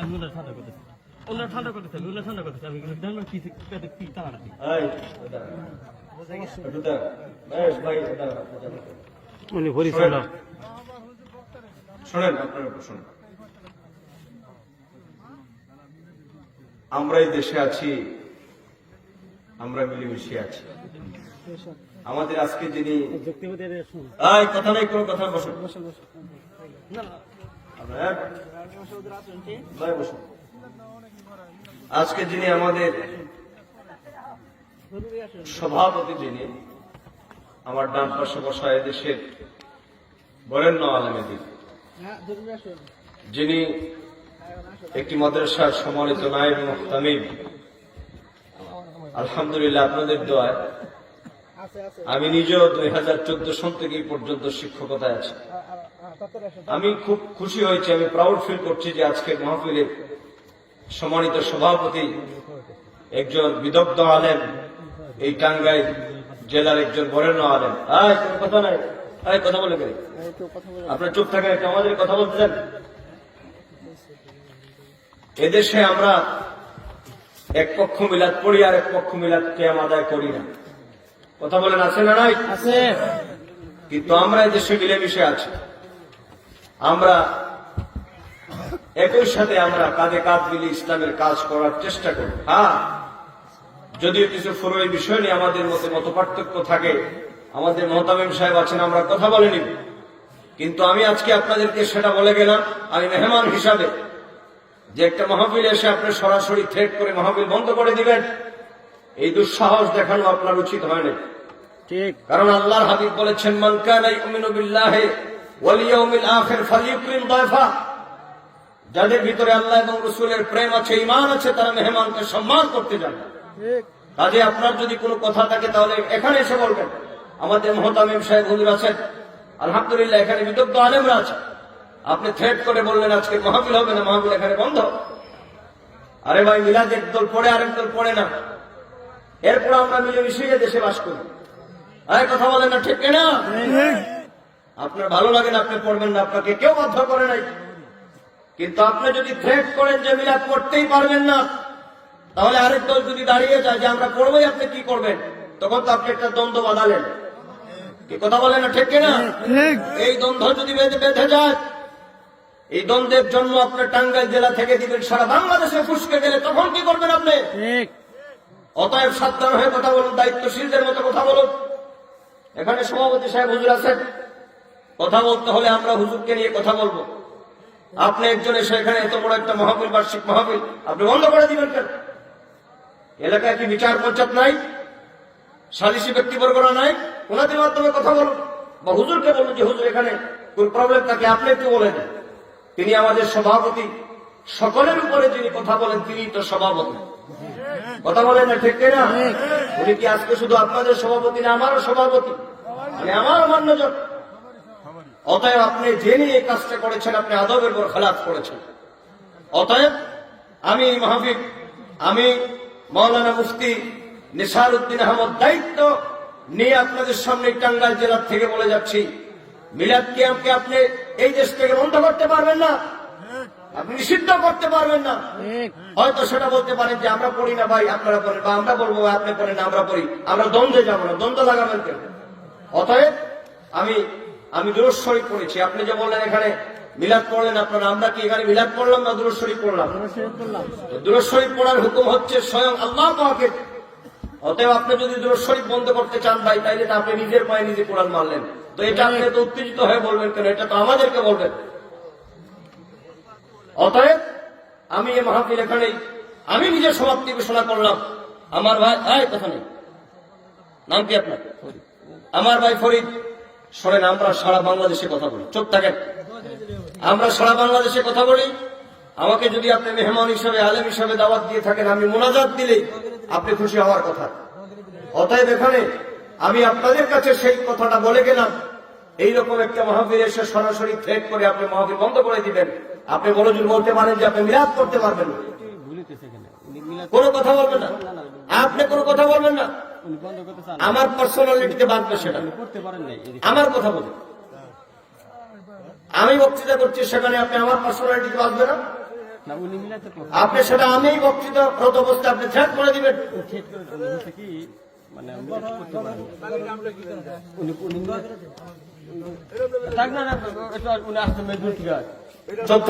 আমি ওনার ঠান্ডা করতেছি। ওনার ঠান্ডা করতেছি আমি ওনার ঠান্ডা করতেছি আমি জানব কি কি তাড়া নাকি এই, একটু দাঁড়া। মহেশ ভাই, দাঁড়া, দাঁড়া। উনি ভরি শোনেন, শোনেন শোনেন। আমরা এই দেশে আছি আমরা মিলেমিশে আছি। আমাদের আজকে যিনি কথা নাই কোনো কথা বসুন বসুন আজকে যিনি আমাদের সভাপতি, যিনি আমার ডান পাশে বসা দেশের বরেণ্য আলমেদিন যিনি একটি মাদ্রাসার সম্মানিত মুহতামিম আলহামদুলিল্লাহ আপনাদের দোয়ায় আমি নিজেও দুই হাজার চোদ্দ সন থেকে এই পর্যন্ত শিক্ষকতায় আছি। আমি খুব খুশি হয়েছি আমি প্রাউড ফিল করছি যে আজকের মাহফিলের সম্মানিত সভাপতি একজন বিদগ্ধ আলেম এই টাঙ্গাই জেলার একজন বরেণ্য আলেম। আয় কথা নাই। আয় কথা বলে গেলে আপনার চুপ থাকেন একটু আমাদের কথা বলতে দেন। এদেশে আমরা এক পক্ষ মিলাদ পড়ি আর এক পক্ষ মিলাদ কেয়াম আদায় করি না। কথা বলেন আছে না নাই? আছে। কিন্তু আমরা এদেশে মিলেমিশে আছি। আমরা একই সাথে আমরা কাঁধে কাঁধ মিলে ইসলামের কাজ করার চেষ্টা করি। হ্যাঁ যদিও কিছু ফুরোই বিষয় নিয়ে আমাদের মধ্যে মত পার্থক্য থাকে আমাদের মহতামিম সাহেব আছেন আমরা কথা বলেনি। কিন্তু আমি আজকে আপনাদেরকে সেটা বলে গেলাম আমি মেহমান হিসাবে। যে একটা মাহফিল এসে আপনি সরাসরি থ্রেট করে মাহফিল বন্ধ করে দিবেন এই দুঃসাহস দেখানো আপনার উচিত হয়নি ঠিক। কারণ আল্লাহর হাবিব বলেছেন মান কানা ইউমিনু বিল্লাহি ওয়াল ইয়াউমিল আখির যাদের ভিতরে আল্লাহ এবং রাসূলের প্রেম আছে ইমান আছে তারা মেহমানকে সম্মান করতে জানে কাজে আপনার যদি কোনো কথা থাকে তাহলে এখানে এসে বলবেন। আমাদের মহতামিম সাহেব হুজুর আছেন। আলহামদুলিল্লাহ এখানে বিদগ্ধ আলেমরা আছে। আপনি থ্রেট করে বললেন আজকে মাহফিল হবে না মাহফিল এখানে বন্ধ আরে ভাই মিলাদ এক দল পড়ে আরেক দল পড়ে না। এরপর আমরা মিলেমিশে দেশে বাস করি। আরে কথা বলেন না ঠিক না আপনার ভালো লাগে না আপনি পড়বেন না আপনাকে কেউ বাধ্য করে নাই। কিন্তু আপনি যদি থ্রেট করেন যে মিলাদ পড়তেই পারবেন না তাহলে আরেক দল যদি দাঁড়িয়ে যায় যে আমরা পড়বোই আপনি কি করবেন? তখন তো আপনি একটা দ্বন্দ্ব বাঁধালেন। কি কথা বলেন না ঠিক না এই দ্বন্দ্ব যদি বেঁধে বেঁধে যায় এই দ্বন্দ্বের জন্য আপনার টাঙ্গাইল জেলা থেকে দিবেন সারা বাংলাদেশে ফুসকে গেলে তখন কি করবেন আপনি? অতএব সাবধান হয়ে কথা বলুন, দায়িত্বশীলদের মতো কথা বলুন। এখানে সভাপতি সাহেব হুজুর আছেন। কথা বলতে হলে আমরা হুজুরকে নিয়ে কথা বলব। আপনি একজন এসে এখানে এত বড় একটা মহাবিল, বার্ষিক মহাবিল, আপনি বন্ধ করে দিবেন কেন? এলাকায় কি বিচার পঞ্চায়েত নাই? সালিসি ব্যক্তিবর্গরা নাই? ওনাদের মাধ্যমে কথা বলুন। বা হুজুরকে বলুন যে, হুজুর, এখানে কোন প্রবলেম থাকে? আপনি একটু বলে দেন। তিনি আমাদের সভাপতি। সকলের উপরে যিনি কথা বলেন, তিনি তো সভাপতি। কথা বলেন না, ঠিক না উনি কি আজকে শুধু আপনাদের সভাপতি না, আমারও সভাপতি? মানে আমারও মান্যজন। অতএব আপনি জেনে এই কাজটা করেছেন, আপনি আদবের পর খেলাফ করেছেন। অতএব আমি মাহফিল, আমি মৌলানা মুফতি নিসার উদ্দিন আহমদ দায়িত্ব নিয়ে আপনাদের সামনে টাঙ্গাইল জেলার থেকে বলে যাচ্ছি। মিলাদ কিয়ামকে আপনি এই দেশ থেকে বন্ধ করতে পারবেন না। আপনি নিষিদ্ধ করতে পারবেন না। হয়তো সেটা বলতে পারেন যে আমরা পড়ি না ভাই আপনারা পড়েন বা আমরা বলব ভাই, আপনি পড়েন আমরা পড়ি। আমরা দ্বন্দ্বে যাব না। দ্বন্দ্ব লাগাবেন কেন? অতএব আমি আমি দুরুজ শরীফ পড়েছি। আপনি যে বললেন এখানে মিলাদ পড়লেন আপনারা আমরা কি এখানে মিলাদ পড়লাম না শরীফ পড়লাম? তো দুরুজ শরীফ পড়ার হুকুম হচ্ছে স্বয়ং আল্লাহ পাকে অতএব আপনি যদি দুরুজ শরীফ বন্ধ করতে চান ভাই তাইলে তো আপনি নিজের পায়ে নিজে কোরআন মারলেন। তো এটা আপনি তো উত্তেজিত হয়ে বলবেন কেন? এটা তো আমাদেরকে বলবেন। অতএব আমি এই মাহফিল এখানে, আমি নিজের সমাপ্তি ঘোষণা করলাম। আমার ভাই, এই কথা নেই নাম কি আপনার? আমার ভাই ফরিদ, শোনেন, আমরা সারা বাংলাদেশে কথা বলি। চোখ থাকেন। আমরা সারা বাংলাদেশে কথা বলি। আমাকে যদি আপনি মেহমান হিসাবে, আলেম হিসাবে দাওয়াত দিয়ে থাকেন, আমি মোনাজাত দিলে আপনি খুশি হওয়ার কথা। অতএব এখানে আমি আপনাদের কাছে সেই কথাটা বলে গেলাম। এইরকম একটা মাহফিল এসে সরাসরি থ্রেট করে আপনি মাহফিল বন্ধ করে দিবেন। আপনি বড়জুর বলতে পারেন যে আপনি মিলাদ করতে পারবেন না। কোনো কথা বলবেন না। আপনি কোনো কথা বলবেন না। আমার পার্সোনালিটিতে বাঁধবে সেটা। আমার কথা বলুন। আমি বক্তৃতা করছি, সেখানে আপনি আমার পার্সোনালিটিতে বাঁধবে না। আপনি সেটা আমি বক্তৃতা অবস্থায় আপনি ছেদ করে দিবেন। মানে উনি মেজুর ঠিক আছে চুপ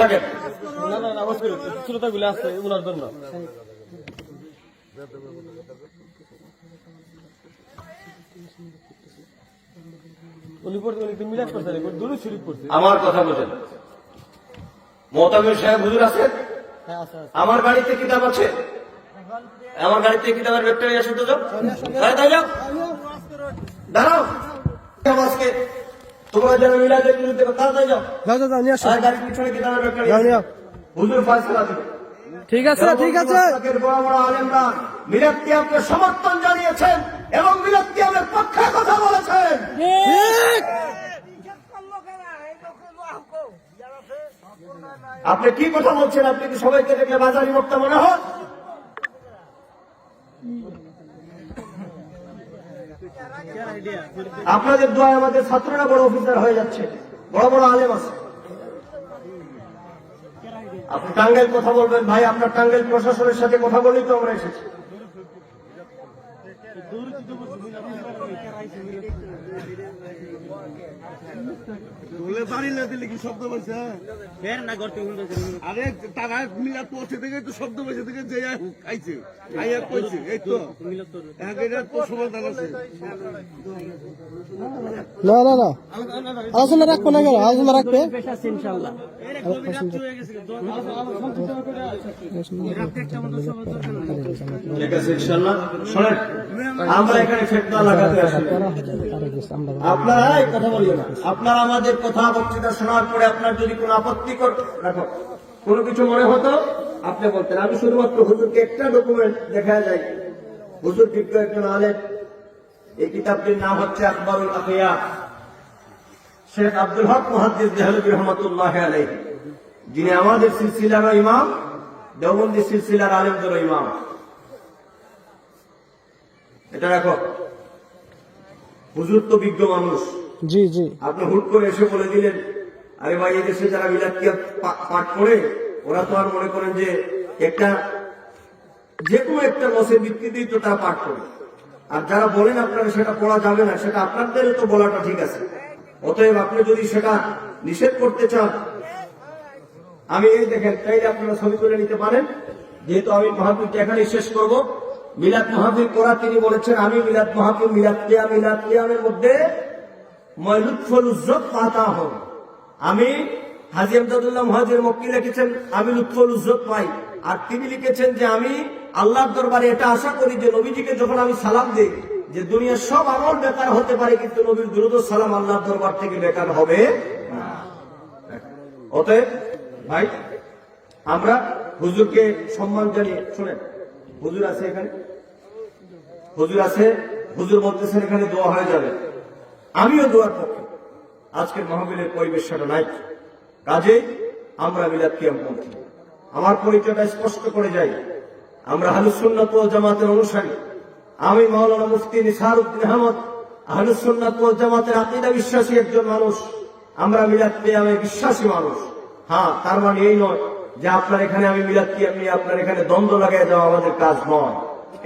না না না অবশ্যই শ্রোতাগুলো আসছে ওনার জন্য। আমার কথা বোঝেন। মোহতামির সাহেব হুজুর আছেন? হ্যাঁ আচ্ছা আমার বাড়িতে কিতাব আছে? আমার গাড়িতে কিতাবের ব্যাপারে আসুন তো যাও? তাই তাই যাও। দাঁড়াও। আজকে। তোমরা যেন মিলাদের বিরুদ্ধে তাড়াতাড়ি যাও। যাও যাও যাও নিয়ে আসো। গাড়ির পিছনে যাও নিয়ে আও। হুজুর ফায়সালা দিবে। ঠিক আছে ঠিক আছে। বড় বড় আলেমরা মিলাদ কিয়ামকে সমর্থন জানিয়েছেন এবং মিলাদ কিয়ামের পক্ষে কথা বলেছেন। ঠিক। আপনি কি কথা বলছেন? আপনি কি সবাইকে দেখলে বাজারি বক্তা মনে হন আপনাদের দোয়া আমাদের ছাত্ররা বড় অফিসার হয়ে যাচ্ছে। বড় বড় আলেম আছে। আপনি টাঙ্গাইল কথা বলবেন, ভাই আপনার টাঙ্গাইল প্রশাসনের সাথে কথা বলেই তো আমরা এসেছি। বাড়ি না দিলে কি শব্দ আরে পৌঁছে থেকে তো শব্দ পাইছে থেকে যে খাইছে। খাইয়া কইছে এই তো। এক তো সমাধান আছে। না না না আলোচনা রাখব না কেন? আলোচনা রাখবে? আপনারা কথা বলিও না। আপনারা আমাদের কথা বক্তৃতা শোনার পরে আপনার যদি কোনো আপত্তি কর রাখো কোনো কিছু মনে হতো? আপনি বলতেন, আমি শুধুমাত্র হুজুরকে একটা ডকুমেন্ট দেখা যায়। হুজুর কিন্তু একজন আলেন এই কিতাবটির নাম হচ্ছে আকবরুল আকিয়া শেখ আব্দুল হক মুহাদ্দিস দেহলবী রহমতুল্লাহ আলাই যিনি আমাদের সিলসিলার ইমাম, দেওবন্দি সিলসিলার আলেমদের ইমাম। এটা রাখো। হুজুর তো বিজ্ঞ মানুষ। জি জি। আপনি হুট করে এসে বলে দিলেন, আরে ভাই এদেশে যারা বিলাতিয়া পাঠ করে, ওরা তো আর মনে করেন যে একটা যে কোনো একটা বসে ভিত্তিতেই তো তারা পাঠ করে। আর যারা বলেন আপনারা সেটা পড়া যাবে না, সেটা আপনাদের তো বলাটা ঠিক আছে। অতএব আপনি যদি সেটা নিষেধ করতে চান, আমি এই দেখেন, চাইলে আপনারা ছবি তুলে নিতে পারেন। যেহেতু আমি মাহফিলটা এখানে শেষ করব। মিলাদ মাহফিল করা তিনি বলেছেন, আমি মিলাদ মাহফিল মিলাদ কিয়া, মিলাদ মধ্যে পাতা আমি হাজি আমদাদুল্লাহ মহাজির মক্কি লিখেছেন, আমি লুৎফল উজ্জত পাই। আর তিনি লিখেছেন যে, আমি আল্লাহর দরবারে এটা আশা করি যে, নবীজিকে যখন আমি সালাম দিই, যে দুনিয়ার সব আমল বেকার হতে পারে, কিন্তু নবীর দ্রুত সালাম আল্লাহর দরবার থেকে বেকার হবে অতএব, ভাই, আমরা হুজুরকে সম্মান জানিয়ে, শুনেন, হুজুর আছে এখানে? হুজুর আছে? হুজুর বলতেছেন এখানে দোয়া হয়ে যাবে। আমিও দোয়ার পক্ষে আজকের মাহবিলের পরিবেশটা নাই। কাজে আমরা মিলাদ কিয়াম আমার পরিচয়টা স্পষ্ট করে যাই। আমরা হালুসুন্নাত জামাতের অনুসারী। আমি মাওলানা মুফতি নিসার উদ্দিন আহমদ আহলুসুন্নাত জামাতের আকিদা বিশ্বাসী একজন মানুষ। আমরা মিলাদ কিয়ামে বিশ্বাসী মানুষ। হ্যাঁ তার মানে এই নয় যে আপনার এখানে আমি মিলাদ কিয়াম নিয়ে আপনার এখানে দ্বন্দ্ব লাগাই দেওয়া আমাদের কাজ নয়।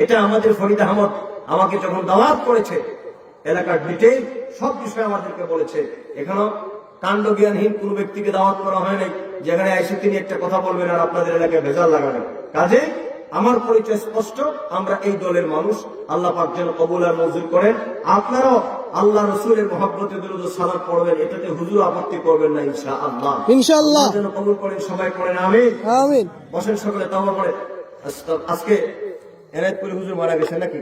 এটা আমাদের ফরিদ আহমদ আমাকে যখন দাওয়াত করেছে এলাকার ডিটেইল সব বিষয় আমাদেরকে বলেছে। এখানেও কাণ্ড জ্ঞানহীন কোন ব্যক্তিকে দাওয়াত করা হয় নাই যেখানে এসে তিনি একটা কথা বলবেন আর আপনাদের এলাকায় ভেজাল লাগাবেন। কাজে আমার পরিচয় স্পষ্ট আমরা এই দলের মানুষ আল্লাহ পাক যেন কবুল আর মঞ্জুর করেন। আপনারাও আল্লাহ রসুলের মহাব্বতের বিরুদ্ধে সালাদ পড়বেন এটাতে হুজুর আপত্তি করবেন না ইনশা আল্লাহ ইনশাআল্লাহ যেন কবুল করেন সবাই করেন আমি আমিন। বসেন সকলে তাও করে আজকে এনায়তপুরি হুজুর মারা গেছে নাকি?